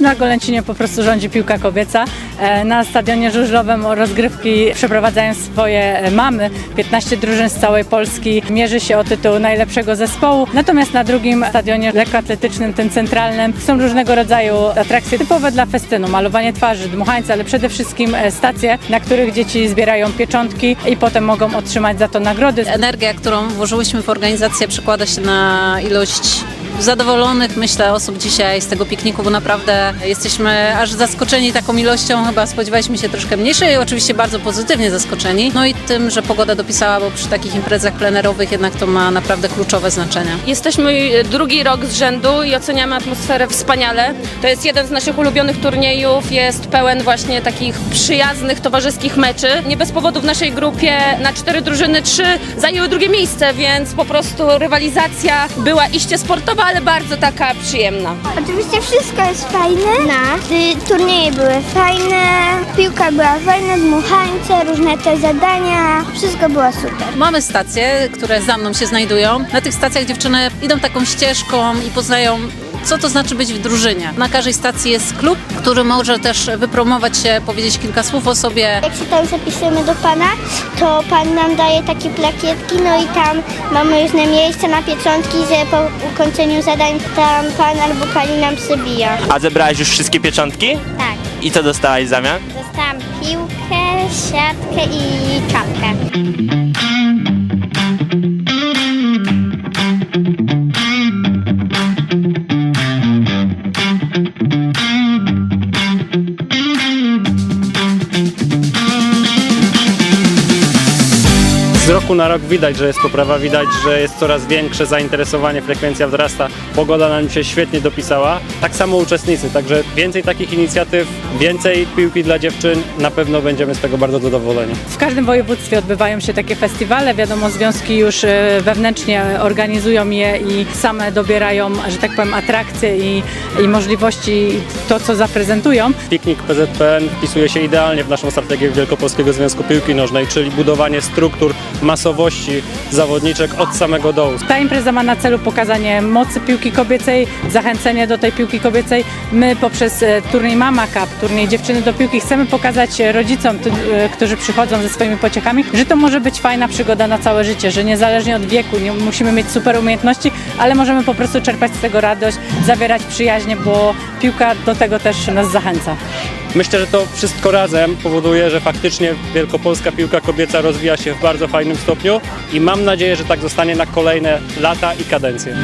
Na Golęcinie po prostu rządzi piłka kobieca. E, Na stadionie żużlowym rozgrywki przeprowadzają swoje e, mamy. 15 drużyn z całej Polski mierzy się o tytuł najlepszego zespołu. Natomiast na drugim stadionie lekkoatletycznym, tym centralnym, są różnego rodzaju atrakcje typowe dla festynu. Malowanie twarzy, dmuchańce, ale przede wszystkim e, stacje, na których dzieci zbierają pieczątki i potem mogą otrzymać za to nagrody. Energia, którą włożyłyśmy w organizację, przekłada się na ilość zadowolonych, myślę, osób dzisiaj z tego pikniku, bo naprawdę jesteśmy aż zaskoczeni taką ilością. Chyba spodziewaliśmy się troszkę mniejszej, oczywiście bardzo pozytywnie zaskoczeni. No i tym, że pogoda dopisała, bo przy takich imprezach plenerowych jednak to ma naprawdę kluczowe znaczenie. Jesteśmy drugi rok z rzędu i oceniamy atmosferę wspaniale. To jest jeden z naszych ulubionych turniejów, jest pełen właśnie takich przyjaznych, towarzyskich meczy. Nie bez powodu w naszej grupie na cztery drużyny trzy zajęły drugie miejsce, więc po prostu rywalizacja była iście sportowa, ale bardzo taka przyjemna. Oczywiście wszystko jest fajne. Na. Y, Turnieje były fajne, piłka była fajna, dmuchańce, różne te zadania. Wszystko było super. Mamy stacje, które za mną się znajdują. Na tych stacjach dziewczyny idą taką ścieżką i poznają co to znaczy być w drużynie. Na każdej stacji jest klub, który może też wypromować się, powiedzieć kilka słów o sobie. Jak się tam zapisujemy do pana, to pan nam daje takie plakietki, no i tam mamy różne miejsca na pieczątki, że po ukończeniu zadań tam pan albo pani nam przybija. A zebrałaś już wszystkie pieczątki? Tak. I co dostałaś w zamian? Dostałam piłkę, siatkę i czapkę. Roku na rok widać, że jest poprawa, widać, że jest coraz większe zainteresowanie, frekwencja wzrasta, pogoda nam się świetnie dopisała. Tak samo uczestnicy, także więcej takich inicjatyw, więcej piłki dla dziewczyn, na pewno będziemy z tego bardzo zadowoleni. W każdym województwie odbywają się takie festiwale. Wiadomo, związki już e, wewnętrznie organizują je i same dobierają, że tak powiem, atrakcje i, i możliwości, to co zaprezentują. Piknik PZPN wpisuje się idealnie w naszą strategię Wielkopolskiego Związku Piłki Nożnej, czyli budowanie struktur masowości zawodniczek od samego dołu. Ta impreza ma na celu pokazanie mocy piłki kobiecej, zachęcenie do tej piłki kobiecej. My poprzez e, turniej Mama Cup, turniej Dziewczyny do Piłki chcemy pokazać e, rodzicom, e, którzy przychodzą ze swoimi pociechami, że to może być fajna przygoda na całe życie, że niezależnie od wieku nie musimy mieć super umiejętności, ale możemy po prostu czerpać z tego radość, zawierać przyjaźnie, bo piłka do tego też nas zachęca. Myślę, że to wszystko razem powoduje, że faktycznie wielkopolska piłka kobieca rozwija się w bardzo fajnym stopniu i mam nadzieję, że tak zostanie na kolejne lata i kadencje.